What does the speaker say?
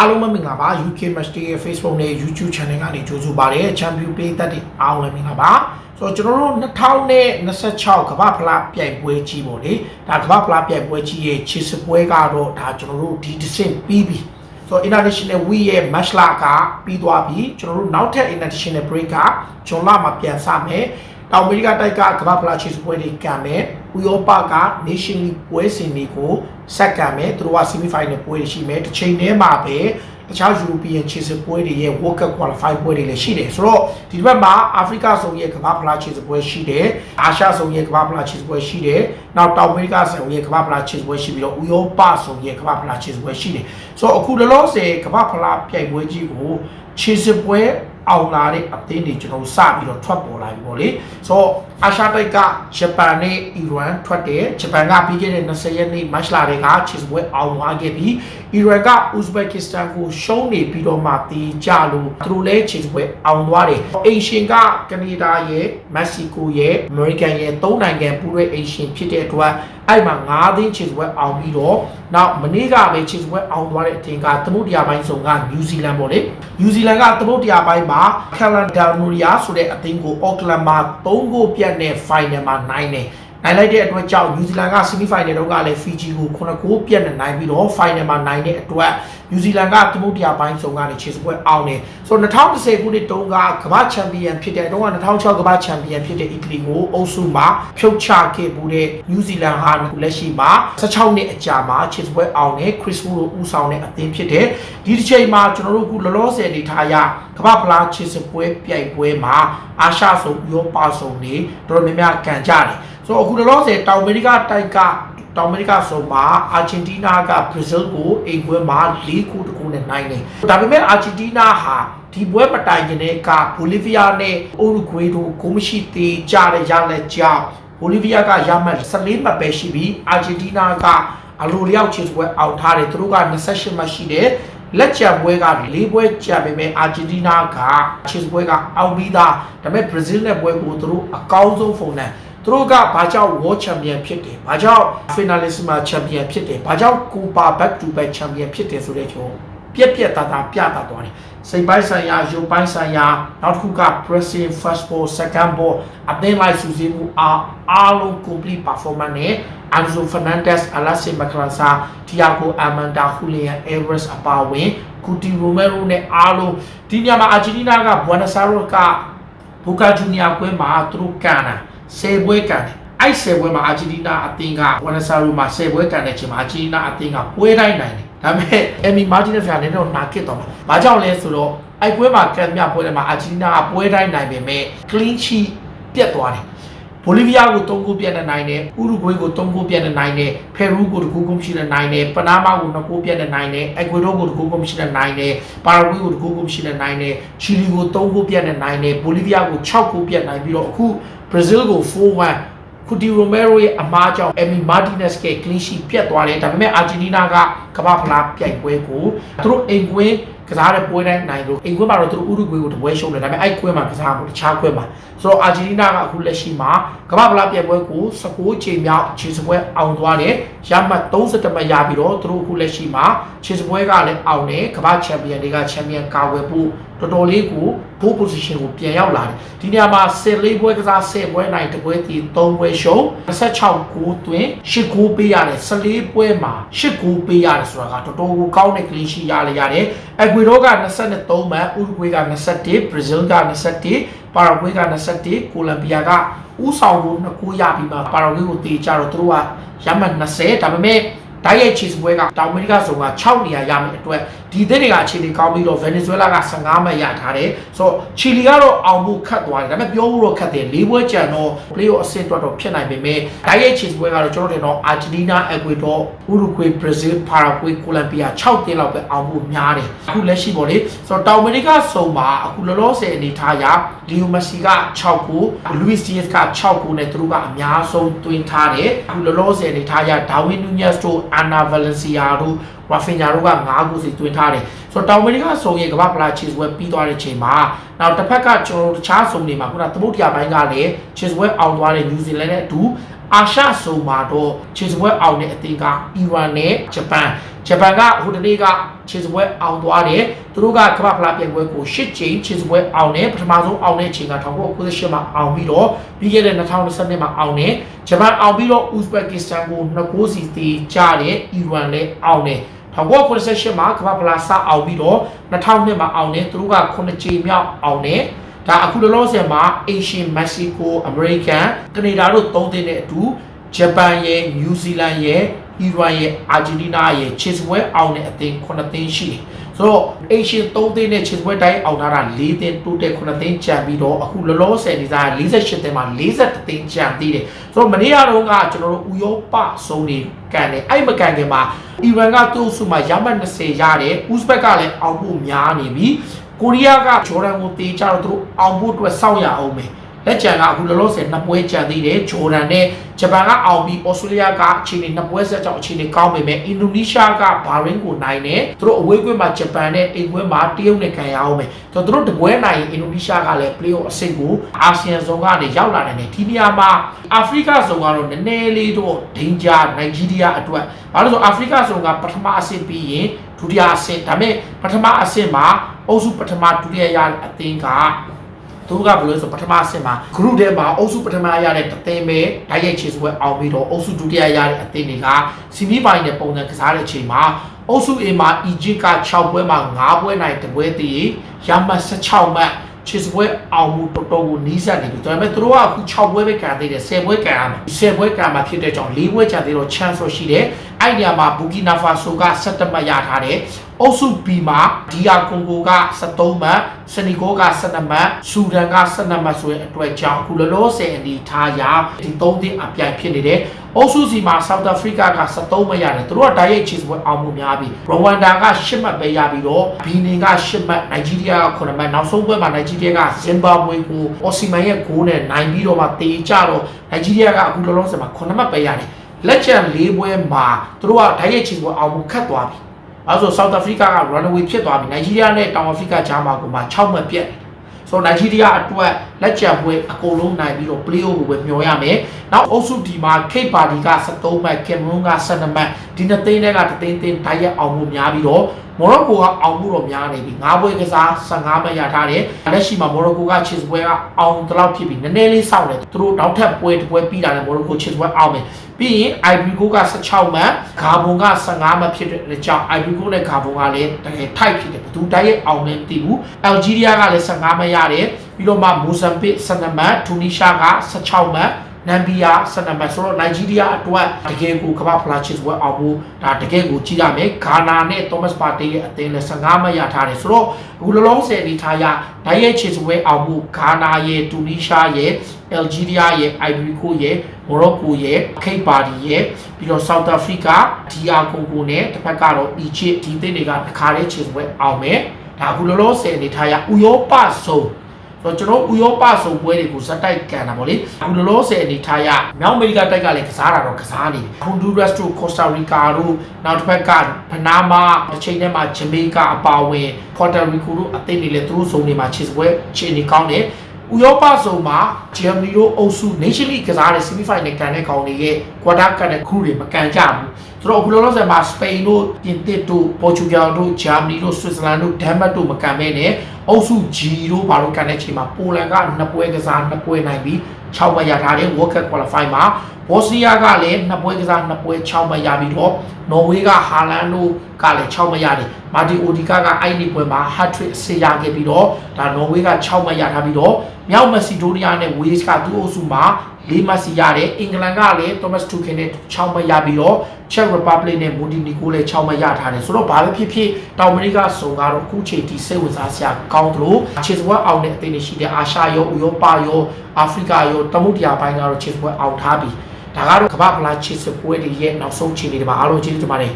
အားလုံးပဲမင်္ဂလာပါ UK Match Day ရဲ့ Facebook နဲ့ YouTube Channel ကနေကြိုဆိုပါရစေ Champion ပေးသက်တဲ့အားလုံးလည်းမင်္ဂလာပါဆိုတော့ကျွန်တော်တို့2026ကမ္ဘာဖလားပြိုင်ပွဲကြီးပေါ့လေဒါကမ္ဘာဖလားပြိုင်ပွဲကြီးရဲ့ခြေစပွဲကတော့ဒါကျွန်တော်တို့ဒီတစ်ဆင့်ပြီးပြီဆိုတော့ international week ရဲ့ match လာကပြီးသွားပြီကျွန်တော်တို့နောက်ထပ် international break ကဂျွန်လမှာပြန်စမယ်တောင်အမေရိကတိုက်ကကမ္ဘာဖလားခြေစပွဲတွေကံမယ်ဥရောပက nation league ပွဲစဉ်တွေကို ဆက်ကံမယ်သူတို့က semi final ပွဲတွေရှိမယ်တစ်ချိန်တည်းမှာပဲတခြား European ခြေစပွဲတွေရဲ့ World Cup qualify ပွဲတွေလည်းရှိတယ်ဆိုတော့ဒီတစ်ပတ်မှာ Africa ဇုံရဲ့ကမ္ဘာဖလားခြေစပွဲရှိတယ်အာရှဇုံရဲ့ကမ္ဘာဖလားခြေစပွဲရှိတယ်နောက်တောင်အမေရိကဇုံရဲ့ကမ္ဘာဖလားခြေစပွဲရှိပြီးတော့ဥရောပဇုံရဲ့ကမ္ဘာဖလားခြေစပွဲရှိတယ်ဆိုတော့အခုလောလောဆယ်ကမ္ဘာဖလားပြိုင်ပွဲကြီးကိုခြေစပွဲ အောင်လာတဲ့အသင်းတွေကျွန်တော်စပြီးတော့ထွက်ပေါ်လာပြီပေါ့လေဆိုတော့အာရှတိုက်ကဂျပန်နဲ့အီရန်ထွက်တယ်ဂျပန်ကပြီးခဲ့တဲ့20ရက်နေ့မတ်လတွေကခြေစပွဲအောင်သွားခဲ့ပြီးအီရန်ကဥဇဘက်ကစ္စတန်ကိုရှုံးနေပြီးတော့မှတီးကြလို့သူတို့လည်းခြေစပွဲအောင်သွားတယ်အိမ်ရှင်ကကနေဒါရဲ့မက္ကဆီကိုရဲ့အမေရိကန်ရဲ့သုံးနိုင်ငံပူးတွဲအိမ်ရှင်ဖြစ်တဲ့အတွက် အဲ့မှာ9သိန်းခြေစပွဲအောင်ပြီးတော့နောက်မနေ့ကပဲခြေစပွဲအောင်သွားတဲ့အထင်ကသမုဒ္ဒရာပိုင်းဆောင်ကနယူးဇီလန်ပေါ့လေနယူးဇီလန်ကသမုဒ္ဒရာပိုင်းမှာကယ်လန်ဒါနိုရီယာဆိုတဲ့အသင်းကိုအော့ကလန်မှာ3ဂိုးပြတ်နဲ့ final မှာနိုင်တယ်နိုင်လိုက်တဲ့အတွက်ကြောင့်နယူးဇီလန်က semi final တုန်းကလည်းဖီဂျီကို9ဂိုးပြတ်နဲ့နိုင်ပြီးတော့ final မှာနိုင်တဲ့အတွက် နယူးဇီလန်ကသမုဒ္ဒရာပိုင်းဆောင်ကနေခြေစပွဲအောင်တယ်ဆိုတော့2010ခုနှစ်တုန်းကကမ္ဘာချန်ပီယံဖြစ်တဲ့တုန်းက2006ကမ္ဘာချန်ပီယံဖြစ်တဲ့အီတလီကိုအုပ်စုမှာဖြုတ်ချခဲ့မှုတဲ့နယူးဇီလန်ဟာလက်ရှိမှာ16နှစ်အကြာမှာခြေစပွဲအောင်တယ်ခရစ်စမူလိုဦးဆောင်တဲ့အသင်းဖြစ်တယ်ဒီတစ်ချိန်မှာကျွန်တော်တို့အခုလောလောဆယ်နေထားရကမ္ဘာဖလားခြေစပွဲပြိုင်ပွဲမှာအာရှဆုံးဥရောပဆုံးနေတော်တော်များများကန်ကြတယ်ဆိုတော့အခုလောလောဆယ်တောင်အမေရိကတိုက်က တောင်အမေရိကဆိုမှာအာဂျင်တီးနားကဘရာဇီးကိုအိမ်ပွဲမှာ၄ခုတခုနဲ့နိုင်တယ်ဒါပေမဲ့အာဂျင်တီးနားဟာဒီပွဲမတိုင်ခင်တည်းကဘိုလီဗီးယားနဲ့အိုရူဂွေးတို့ဂိုးမရှိသေးကြတဲ့ရလက်ကြောင့်ဘိုလီဗီးယားကရမှတ်14မှတ်ပဲရှိပြီးအာဂျင်တီးနားကအလိုလျောက်ချေပွဲအောင်ထားတယ်သူတို့က28မှတ်ရှိတယ်လက်ချံပွဲက၄ပွဲကြံပေမဲ့အာဂျင်တီးနားကချေပွဲကအောင်ပြီးသားဒါပေမဲ့ဘရာဇီးနဲ့ပွဲကိုသူတို့အကောင်းဆုံးဖုန်နဲ့ သူတို့ကဘာကြောင့် World Champion ဖြစ်တယ်ဘာကြောင့် Finalissima Champion ဖြစ်တယ်ဘာကြောင့် Copa Back to Back Champion ဖြစ်တယ်ဆိုတဲ့ကျွန်တော်ပြက်ပြက်သားသားပြတာသွားတယ်စိတ်ပိုင်းဆိုင်ရာရုပ်ပိုင်းဆိုင်ရာနောက်တစ်ခုက pressing first ball second ball အသင်းလိုက်စူးစီးမှုအားအားလုံး complete performance နဲ့ Anzo Fernandez Alexis Macalensa Thiago Almada Julian Alvarez အပါအဝင် Cuti Romero နဲ့အားလုံးဒီညမှာ Argentina က Buenos Aires က Boca Juniors ပွဲမှာသူတို့ကန်တာ 10ပွဲကန်တယ်အဲ့10ပွဲမှာ Argentina အသင်းက Buenos Aires မှာ10ပွဲကန်တဲ့ချိန်မှာ Argentina အသင်းကပွဲတိုင်းနိုင်တယ်ဒါပေမဲ့ Emi Martinez ကလည်းတော့နာကစ်တော့မှာ။ဘာကြောင့်လဲဆိုတော့အဲ့ပွဲမှာကန်မြပွဲထဲမှာ Argentina ကပွဲတိုင်းနိုင်ပေမဲ့ clean sheet ပြတ်သွားတယ်။ဘိုလီဗီးယားကို3ဂိုးပြတ်နဲ့နိုင်တယ်။ဥရုဂွေးကို3ဂိုးပြတ်နဲ့နိုင်တယ်။ဖယ်ရူးကို2ဂိုးကုန်ရှိနဲ့နိုင်တယ်။ပနားမားကို2ဂိုးပြတ်နဲ့နိုင်တယ်။အက်ကွေဒိုကို2ဂိုးကုန်ရှိနဲ့နိုင်တယ်။ပါရာဂွေးကို2ဂိုးကုန်ရှိနဲ့နိုင်တယ်။ချီလီကို3ဂိုးပြတ်နဲ့နိုင်တယ်။ဘိုလီဗီးယားကို6ဂိုးပြတ်နိုင်ပြီးတော့အခု ဘရာဇီးကို4-1ကူတီရိုမဲရိုရဲ့အမားကြောင့်အမီမာတီနက်စ်က clean sheet ပြတ်သွားတယ်ဒါပေမဲ့အာဂျင်တီးနားကကမ္ဘာဖလားပြိုင်ပွဲကိုသူတို့အိမ်ကွင်း ကစားတဲ့ပွဲတိုင်းနိုင်လို့အိမ်ကွင်းမှာတော့သူတို့ဥရုဂွေကိုတပွဲရှုံးတယ်ဒါပေမဲ့အဲ့ကွင်းမှာကစားမှုတခြားကွင်းမှာဆိုတော့အာဂျင်တီးနားကအခုလက်ရှိမှာကမ္ဘာဖလားပြိုင်ပွဲကို16ချိန်မြောက်ခြေစပွဲအောင်သွားတယ်ရမှတ်31မှတ်ရပြီးတော့သူတို့အခုလက်ရှိမှာခြေစပွဲကလည်းအောင်တယ်ကမ္ဘာချန်ပီယံတွေကချန်ပီယံကာဝယ်ဖို့တော်တော်လေးကို pole position ကိုပြန်ရောက်လာတယ်ဒီနေရာမှာ14ပွဲကစား10ပွဲနိုင်တပွဲတီ3ပွဲရှုံး26ကိုတွင်10ကိုပေးရတယ်14ပွဲမှာ10ကိုပေးရတယ်ဆိုတာကတော်တော်ကိုကောင်းတဲ့ clean sheet ရလေရတယ်အက်ဂွေရိုက23မှတ်ဥရုဂွေးက21ဘရာဇီးက21ပါရာဂွေးက21ကိုလံဘီယာကဥဆောင်ကို2ကိုရပြီးမှပါရာဂွေးကိုတေးကြတော့သူတို့ကရမှတ်20ဒါပေမဲ့ဓာတ်ရိုက်ချီစပွဲကတောင်အမေရိကဆောင်က6နေရာရမယ့်အတွက်ဒီသင်းတွေကအခြေအနေကောင်းပြီးတော့ဗင်နီဇွဲလားက15မှတ်ရထားတယ်ဆိုတော့ချီလီကတော့အောင်ဖို့ခတ်သွားတယ်ဒါပေမဲ့ပြောဖို့တော့ခတ်တယ်၄ပွဲကြံတော့ play off အဆင့်တော့တော့ဖြစ်နိုင်ပေမဲ့ဓာတ်ရိုက်ချီစပွဲကတော့ကျွန်တော်တင်တော့အာဂျင်တီးနားအက်ကွေဒေါဥရုဂွေးဘရာဇီးပါရာဂွေးကိုလံဘီယာ6တင်းလောက်ပဲအောင်ဖို့များတယ်အခုလက်ရှိပေါ့လေဆိုတော့တောင်အမေရိကဆောင်မှာအခုလောလောဆယ်အနေထားရလီယိုမက်ဆီက6ခုလူးစ်ဒီယက်စ်က6ခုနဲ့သူတို့ကအများဆုံးတွင်းထားတယ်အခုလောလောဆယ်အနေထားရဒါဝင်းနူညက်စ်တို့အာနာဗလန်စီယာတို့ရာဖင်ညာတို့က9ခုစီတွင်းထားတယ်ဆိုတော့တောင်အမေရိကဆုံရဲ့ကမ္ဘာဖလားချီစဝဲပြီးသွားတဲ့ချိန်မှာနောက်တစ်ဖက်ကကျွန်တော်တို့တခြားဆုံတွေမှာခုနသမုဒ္ဒရာပိုင်းကလည်းချီစဝဲအောင်သွားတဲ့နယူးဇီလန်နဲ့အတူအာရှဆုံမှာတော့ချီစဝဲအောင်တဲ့အသင်းကအီရန်နဲ့ဂျပန်ဂျပန်ကဟိုတနေ့ကခြေစပွဲအောင်သွားတယ်သူတို့ကကမ္ဘာဖလားပြိုင်ပွဲကို၈ချိန်ခြေစပွဲအောင်တယ်ပထမဆုံးအောင်တဲ့အချိန်က1998မှာအောင်ပြီးတော့ပြီးခဲ့တဲ့2022မှာအောင်တယ်ဂျပန်အောင်ပြီးတော့ဥဇဘက်ကစ္စတန်ကို2ဂိုးစီตีကြတယ်အီရန်လည်းအောင်တယ် 1998မှာကမ္ဘာဖလားစအောင်ပြီးတော့2002မှာအောင်တယ်သူတို့က9ချိန်မြောက်အောင်တယ်ဒါအခုလောလောဆယ်မှာ Asian Mexico American ကနေဒါတို့၃သိန်းနဲ့အတူဂျပန်ရဲ့ New Zealand ရဲ့အီရန်ရဲ့အာဂျင်တီးနားရဲ့ချစ်စပွဲအောင်တဲ့အသင်း9သိန်းရှိတယ် ဆိုတော့ Asian 3သိန်းနဲ့ချစ်စပွဲတိုင်းအောင်ထားတာ4သိန်းတိုးတက်9သိန်းကျန်ပြီးတော့အခုလောလောဆယ်နေစား48သိန်းမှာ40သိန်းကျန်သေးတယ်ဆိုတော့မနေ့ကတော့ကကျွန်တော်တို့ဥရောပဆုံးနေကန်တယ်အဲ့မကန်ခင်မှာအီရန်ကသူ့အစုမှာရမှတ်20ရတယ်ဥဇဘက်ကလည်းအောင်ဖို့များနေပြီကိုရီးယားကဂျော်ဒန်ကိုတေးကြတော့သူတို့အောင်ဖို့အတွက်စောင့်ရအောင်မယ် လက်ကျန်ကအခုလောလောဆယ်နှစ်ပွဲကျန်သေးတယ်ဂျော်ဒန်နဲ့ဂျပန်ကအောင်ပြီးဩစတြေးလျကအခြေအနေနှစ်ပွဲဆက်ကြောင့်အခြေအနေကောင်းပေမဲ့အင်ဒိုနီးရှားကဘာရင်းကိုနိုင်တယ်သူတို့အဝေးကွင်းမှာဂျပန်နဲ့အိမ်ကွင်းမှာတရုတ်နဲ့ကန်ရအောင်မယ်ဆိုတော့သူတို့တပွဲနိုင်ရင်အင်ဒိုနီးရှားကလည်း play-off အဆင့်ကိုအာဆီယံဇုံကနေရောက်လာနိုင်တယ်ဒီနေရာမှာအာဖရိကဇုံကတော့နည်းနည်းလေးတော့ဒိန်ဂျာနိုင်ဂျီးရီးယားအတွက်ဘာလို့လဲဆိုအာဖရိကဇုံကပထမအဆင့်ပြီးရင်ဒုတိယအဆင့်ဒါပေမဲ့ပထမအဆင့်မှာအုပ်စုပထမဒုတိယရတဲ့အသင်းက သူကဘယ်လိုလဲဆိုပထမအဆင့်မှာ group ထဲမှာအုပ်စုပထမရတဲ့တသင်းပဲဓာတ်ရိုက်ချေစွဲအောင်ပြီးတော့အုပ်စုဒုတိယရတဲ့အသင်းတွေကစီမီပိုင်းနဲ့ပုံစံကစားတဲ့အချိန်မှာအုပ်စု A မှာ Egypt က6ပွဲမှာ9ပွဲနိုင်တပွဲတည်ရမှတ်16မှတ်ချစ်စပွဲအောင်မှုတော်တော်ကိုနီးစပ်နေပြီဒါပေမဲ့သူတို့ကအခု6ပွဲပဲကန်သေးတယ်10ပွဲကန်ရမယ်10ပွဲကန်မှာဖြစ်တဲ့ကြောင့်4ပွဲကျန်သေးတော့ chance ရှိတယ်အဲ့ဒီနေရာမှာဘူကီနာဖာဆိုက17မှတ်ရထားတယ် အုပ်စု B မှာဒီယာကွန်ဂိုက73မှတ်စနီဂိုက12မှတ်ဆူဒန်က12မှတ်ဆိုတဲ့အတွက်ကြောင့်အခုလောလောဆယ်အနေထားရဒီ3သင်းအပြိုင်ဖြစ်နေတယ်အုပ်စုစီမှာ South Africa က73မှတ်ရတယ်သူတို့ကဓာတ်ရိုက်ချစ်ပွဲအောင်မှုများပြီရဝမ်ဒါက10မှတ်ပဲရပြီးတော့ဘီနင်က10မှတ်နိုင်ဂျီးရီးယားက9မှတ်နောက်ဆုံးပွဲမှာနိုင်ဂျီးရီးယားကဇင်ဘာဘွေကိုအော်စီမန်ရဲ့ဂိုးနဲ့နိုင်ပြီးတော့မှတေးကြတော့နိုင်ဂျီးရီးယားကအခုလောလောဆယ်မှာ9မှတ်ပဲရတယ်လက်ချန်၄ပွဲမှာသူတို့ကဓာတ်ရိုက်ချစ်ပွဲအောင်မှုခတ်သွားပြီ အဲဆို South Africa က runaway ဖြစ်သွားပြီနိုင်ဂျီးရီးယားနဲ့တောင်အာဖရိကကြားမှာကိုမှ6မှတ်ပြတ်ဆိုတော့နိုင်ဂျီးရီးယားအတွက်လက်ကျန်ပွဲအကုန်လုံးနိုင်ပြီးတော့ play-off ကိုပဲမျှော်ရမယ်။နောက်အုပ်စုဒီမှာ Cape Verde က73မှတ် Cameroon က12မှတ်ဒီနှစ်သိန်းတွေကတသိန်းသိန်းတိုက်ရက်အောင်မှုများပြီးတော့ မော်ရိုကိုကအောင်မှုတော့များနေပြီ။၅ပွဲကစား15မှတ်ရထားတယ်။လက်ရှိမှာမော်ရိုကိုကချစ်ပွဲကအောင်တလောက်ဖြစ်ပြီးနည်းနည်းလေးစောင့်တယ်။သူတို့နောက်ထပ်ပွဲတစ်ပွဲပြီးတာနဲ့မော်ရိုကိုချစ်ပွဲအောင်မယ်။ပြီးရင် Ivory Coast က16မှတ်ဂါဘွန်က15မှတ်ဖြစ်တဲ့ကြောင့် Ivory Coast နဲ့ဂါဘွန်ကလည်းတကယ်ထိုက်ဖြစ်တယ်ဘယ်သူတိုက်ရဲ့အောင်လဲမသိဘူး။ Algeria ကလည်း15မှတ်ရတယ်ပြီးတော့မှ Mozambique 12မှတ် Tunisia က16မှတ် နမ်ဘီယာ12မှတ်ဆိုတော့နိုင်ဂျီးရီးယားအတွက်တကယ်ကိုကမ္ဘာဖလားချစ်ပွဲအောင်ဖို့ဒါတကယ်ကိုကြည့်ရမယ်ဂါနာနဲ့ Thomas Partey ရဲ့အသင်းလည်း15မှတ်ရထားတယ်ဆိုတော့အခုလောလောဆယ်အနေထားရဒိုင်ရဲ့ချစ်ပွဲအောင်ဖို့ဂါနာရဲ့တူနီးရှားရဲ့အယ်ဂျီးရီးယားရဲ့အိုင်ဗရီကိုရဲ့မော်ရိုကိုရဲ့ခိတ်ပါဒီရဲ့ပြီးတော့ South Africa ဒီအာကွန်ကိုနဲ့တစ်ဖက်ကတော့ Egypt ဒီသင်းတွေကတခါလေးချစ်ပွဲအောင်မယ်ဒါအခုလောလောဆယ်အနေထားရဥရောပဆုံး ဆိုတော့ကျွန်တော်ဥရောပစုံပွဲတွေကိုဇက်တိုက်ကန်တာပေါ့လေအခုလောလောဆယ်အနေထားရမြောက်အမေရိကတိုက်ကလည်းကစားတာတော့ကစားနေတယ်ဟွန်ဒူရက်စ်တို့ကော့စတာရီကာတို့နောက်တစ်ဖက်ကပနာမာတစ်ချိန်ထဲမှာဂျမေကာအပါအဝင်ပေါ်တာရီကိုတို့အသင်းတွေလည်းသူတို့စုံတွေမှာခြေစပွဲခြေနေကောင်းတယ်ဥရောပစုံမှာဂျာမနီတို့အုပ်စု Nation League ကစားတဲ့ semi final ကန်တဲ့ကောင်တွေရဲ့ quarter ကန်တဲ့ခူးတွေမကန်ကြဘူးဆိုတော့အခုလောလောဆယ်မှာစပိန်တို့ပြင်သစ်တို့ပေါ်တူဂယ်တို့ဂျာမနီတို့ဆွစ်ဇာလန်တို့ဒန်မတ်တို့မကန်မဲနဲ့အုပ်စု G တို့ဘာလို့ကန်တဲ့အချိန်မှာပိုလန်ကနှစ်ပွဲကစားနှစ်ပွဲနိုင်ပြီး6မှတ်ရထားတယ် World Cup qualify မှာဘော့စနီးယားကလည်းနှစ်ပွဲကစားနှစ်ပွဲ6မှတ်ရပြီးတော့နော်ဝေးကဟာလန်တို့ကလည်း6မှတ်ရတယ်မာတီအိုဒီကာကအဲ့ဒီပွဲမှာ hat trick ဆေးရခဲ့ပြီးတော့ဒါနော်ဝေးက6မှတ်ရထားပြီးတော့မြောက်မက်ဆီဒိုနီးယားနဲ့ဝေးစ်ကသူ့အုပ်စုမှာ လေးမှတ်စီရတယ်အင်္ဂလန်ကလည်း Thomas Tuchel နဲ့6မှတ်ရပြီးတော့ Czech Republic နဲ့ Montenegro လည်း6မှတ်ရထားတယ်ဆိုတော့ဘာပဲဖြစ်ဖြစ်တောင်အမေရိကစုံကတော့အခုချိန်ထိစိတ်ဝင်စားစရာကောင်းသလိုခြေစပွဲအောင်တဲ့အသင်းတွေရှိတဲ့အာရှရောဥရောပရောအာဖရိကရောတမုတ်တရားပိုင်းကတော့ခြေစပွဲအောင်ထားပြီးဒါကတော့ကမ္ဘာဖလားခြေစပွဲတွေရဲ့နောက်ဆုံးခြေနေတွေပါအားလုံးကျေးဇူးတင်ပါတယ်